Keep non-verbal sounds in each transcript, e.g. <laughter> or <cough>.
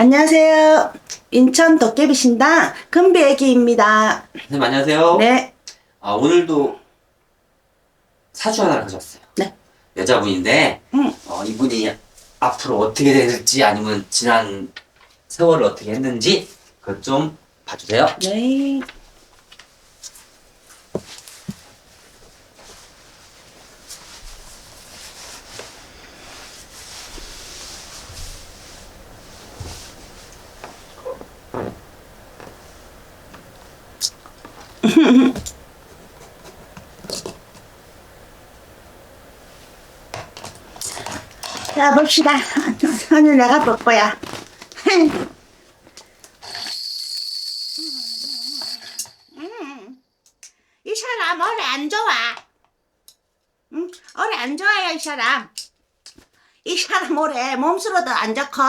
안녕하세요. 인천 도깨비 신당 금비애기입니다. 선생님 안녕하세요. 네. 아, 오늘도 사주 하나를 가져왔어요. 네. 여자분인데 응. 어, 이분이 앞으로 어떻게 될지 아니면 지난 세월을 어떻게 했는지 그것 좀 봐주세요. 네. 자, 봅시다. 오늘 내가 볼 거야. 이 사람 어리 안 좋아. 응? 어리 안 좋아요, 이 사람. 이 사람 올해 몸수로도 안 좋고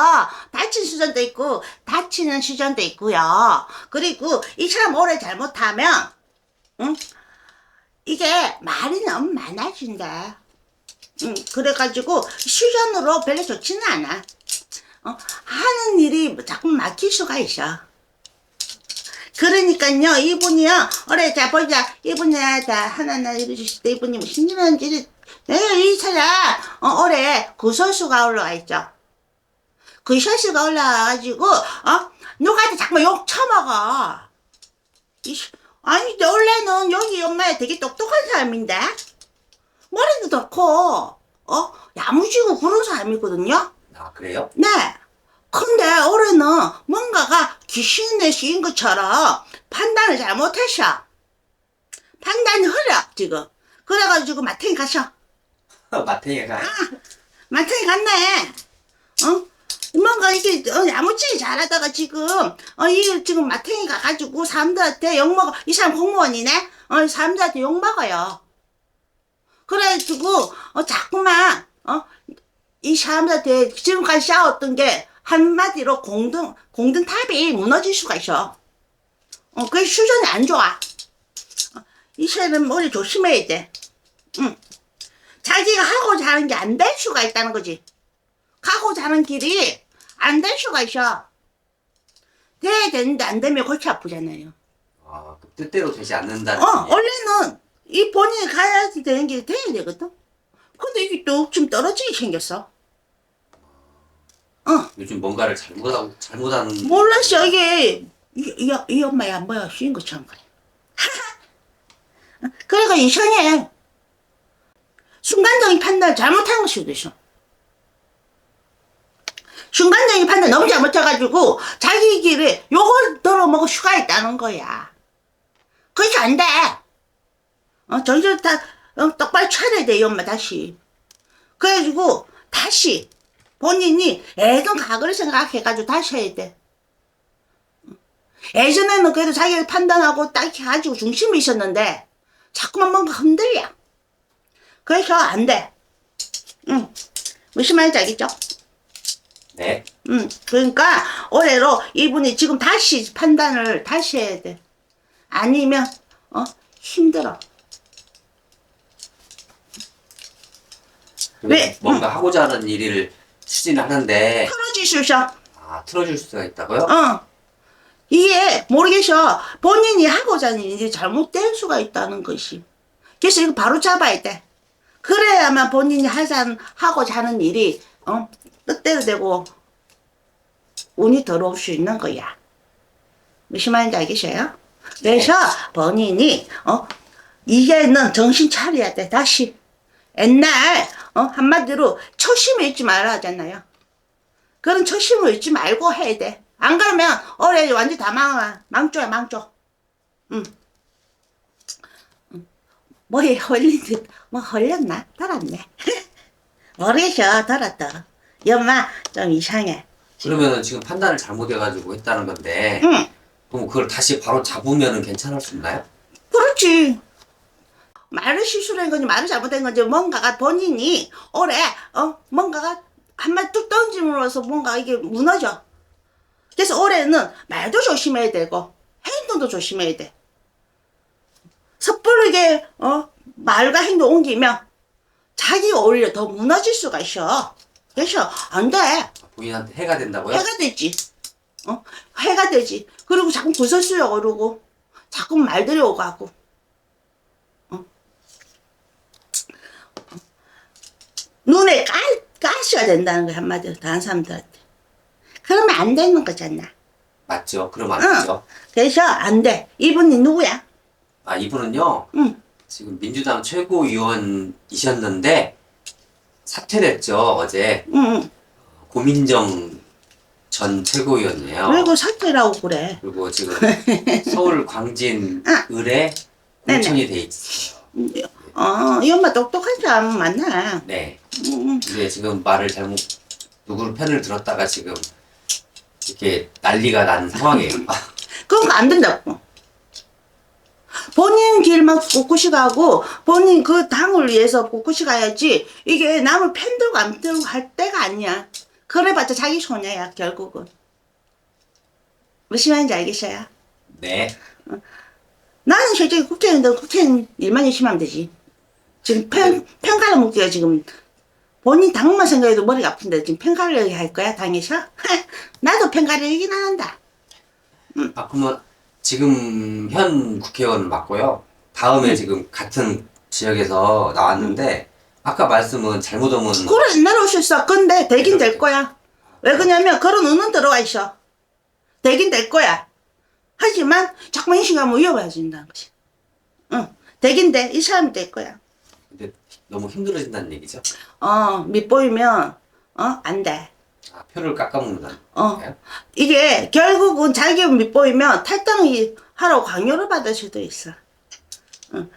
다친 수전도 있고 다치는 수전도 있고요. 그리고 이 사람 올해 잘못하면 응? 이게 말이 너무 많아진다. 응, 그래가지고 수전으로 별로 좋지는 않아. 어, 하는 일이 자꾸 막힐 수가 있어. 그러니까요, 이분이요, 올해 자, 보자. 이분이, 자, 하나하나 이루주실 때 이분이 일 하는지, 네, 이 사람, 어, 올해 구설수가 올라와 있죠. 구설수가 올라와가지고, 어, 누구한테 자꾸 욕 처먹어. 아니, 원래는 여기 엄마야 되게 똑똑한 사람인데? 머리도 좋고, 어, 야무지고 그런 사람이거든요? 아 그래요? 네. 근데 올해는 뭔가가 귀신에 씌인 것처럼 판단을 잘못했어. 판단이 흐려, 지금. 그래가지고 마탱이 가셔. <laughs> 마탱이가 마탱이 갔네. 어? 뭔가 이게 어, 야무지게 잘하다가 지금 어 이게 지금 마탱이 가 가지고 사람들한테 욕먹어 이 사람 공무원이네 어 사람들한테 욕먹어요 그래가지고 어 자꾸만 어 이 사람들한테 지금까지 싸웠던 게 한마디로 공등 공등 탑이 무너질 수가 있어 어 그게 수준이 안 좋아 어, 이 사람 머리 조심해야 돼 응. 자기가 하고자 하는 게 안 될 수가 있다는 거지. 가고자 하는 길이 안 될 수가 있어. 돼야 되는데 안 되면 골치 아프잖아요. 아, 그 뜻대로 되지 않는다는 어, 얘기. 원래는 이 본인이 가야 되는 길이 돼야 되거든. 근데 이게 뚝좀 떨어지게 생겼어. 어, 요즘 뭔가를 잘못하고 잘못하는 몰랐어. 이게, 이, 이, 이 엄마야, 뭐야, 쉬인 것처럼 그래. 그러니까 이상해. 순간적인 판단을 잘못한 걸 수도 있어. 순간적인 판단 너무 잘못해가지고 자기 길에 요걸 들어먹을 수가 있다는 거야. 그렇게 안 돼. 어, 정신 다 어, 똑바로 차려야 돼, 이 엄마 다시. 그래가지고 다시 본인이 애던 과거를 생각해가지고 다시 해야 돼. 예전에는 그래도 자기가 판단하고 딱 해가지고 중심이 있었는데 자꾸만 뭔가 흔들려. 그래서 안 돼. 응. 무슨 말인지 알겠죠? 네. 응. 그러니까 올해로 이분이 지금 다시 판단을 다시 해야 돼. 아니면 어 힘들어. 왜? 뭔가 하고자 하는 일을 추진하는데 있어. 아 틀어줄 수가 있다고요? 어. 이게 모르겠어. 본인이 하고자 하는 일이 잘못될 수가 있다는 것이. 그래서 이거 바로 잡아야 돼. 그래야만 본인이 하자, 하고자 하는 일이, 어, 뜻대로 되고, 운이 들어올 수 있는 거야. 무슨 말인지 알겠어요? 그래서 본인이, 어, 이제는 정신 차려야 돼, 다시. 옛날, 어, 한마디로 초심을 잃지 말아 하잖아요. 그런 초심을 잃지 말고 해야 돼. 안 그러면 올해 완전 다 망아. 망조야, 망조. 응. 응. 뭐에 헐린 듯, 뭐 헐렸나? 덜었네. <laughs> 모르겠어, 덜었다. 엄마, 좀 이상해. 그러면은 지금 판단을 잘못해가지고 했다는 건데 응, 그럼 그걸 다시 바로 잡으면은 괜찮을 수 있나요? 그렇지. 말을 실수로 한 건지 말을 잘못한 건지 뭔가가 본인이 올해, 어, 뭔가가 한마디 뚝 던짐으로써 뭔가 이게 무너져. 그래서 올해는 말도 조심해야 되고, 행동도 조심해야 돼. 섣부르게, 어, 말과 행동 옮기면 자기가 오히려 더 무너질 수가 있어. 그래서 안 돼. 본인한테 해가 된다고요? 해가 되지. 어? 해가 되지. 그리고 자꾸 구설수요 오르고, 자꾸 말들이 오고 하고. 눈에 가, 가시가 된다는 거야, 한마디로, 다른 사람들한테. 그러면 안 되는 거잖아. 맞죠? 그럼 안 응. 되죠. 그래서 안 돼. 이분이 누구야? 아 이분은요 응. 지금 민주당 최고위원이셨는데 사퇴됐죠 어제 응, 응. 고민정 전 최고위원이에요. 그리고 사퇴라고 그래. 그리고 지금 <laughs> 서울 광진 아. 을에. 공천이 돼 있어요. 어, 이 엄마 똑똑한 사람 맞나? 네. 근데 지금 말을 잘못 누구 편을 들었다가 지금 이렇게 난리가 난 상황이에요. 아, 그런 거안 된다고. 본인 길만 꿋꿋이 가고 본인 그 당을 위해서 꿋꿋이 가야지 이게 남을 팬들고 안 들고 할 때가 아니야. 그래봤자 자기 손해야 결국은. 무슨 말인지 알겠어요? 네. 나는 솔직히 국회의원들 국회의원 일만 열심히 하면 되지. 지금 편, 평가를 묻기가 지금 본인 당만 생각해도 머리가 아픈데 지금 평가를 할 거야 당에서? <laughs> 나도 안 한다. 아 그러면 지금 현 국회의원 맞고요. 다음에 지금 같은 지역에서 나왔는데 아까 말씀은 잘못 오면 그래 옛날에 오셨어. 근데 되긴 될 거야. 왜 그러냐면 그런 의는 들어가 있어. 되긴 될 거야. 하지만 자꾸 인식하면 위험해진다는 것이. 응. 되긴 돼. 이 사람이 될 거야. 너무 힘들어진다는 얘기죠. 어, 밑보이면, 어, 안 돼. 아, 표를 깎아먹는다는 어. 거예요? 이게 결국은 자기 밑보이면 탈당이 하라고 강요를 받을 수도 있어. 응.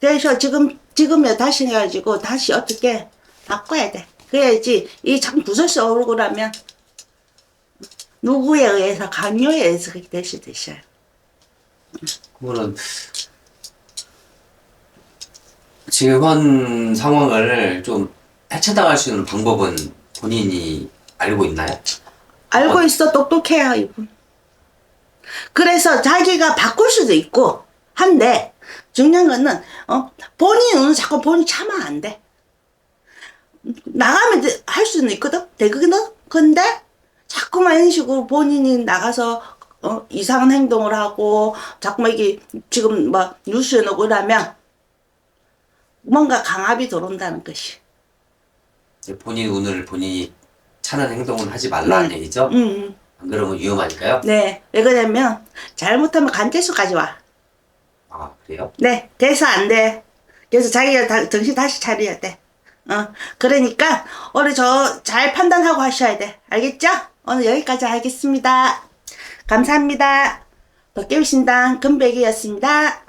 그래서 지금, 지금에 다시 해가지고 다시 어떻게 바꿔야 돼. 그래야지 이 참 구설수 오르고 나면 누구에 의해서 강요에 의해서 그렇게 될 수도 있어요. 그거는 현 상황을 좀 해체당할 수 있는 방법은 본인이 알고 있나요? 알고 어. 있어 똑똑해요 이분. 그래서 자기가 바꿀 수도 있고 한데 중요한 거는 어 본인은 자꾸 본인 참아 안 돼. 나가면 돼- 할 수는 있거든 되거든 근데 자꾸만 이런 식으로 본인이 나가서 어, 이상한 행동을 하고 자꾸만 이게 지금 뭐 뉴스에 나오고 이러면 뭔가 강압이 들어온다는 것이. 본인 운을 본인이 차는 행동을 하지 말라는 네. 얘기죠? 음, 음. 안 그러면 위험하니까요? 네. 왜 그러냐면 잘못하면 간대수까지 와. 아 그래요? 네, 돼서 안 돼. 그래서 자기가 다, 정신 다시 차려야 돼. 어, 그러니까 오늘 저 잘 판단하고 하셔야 돼. 알겠죠? 오늘 여기까지 하겠습니다. 감사합니다. 도깨비신당 금백이었습니다.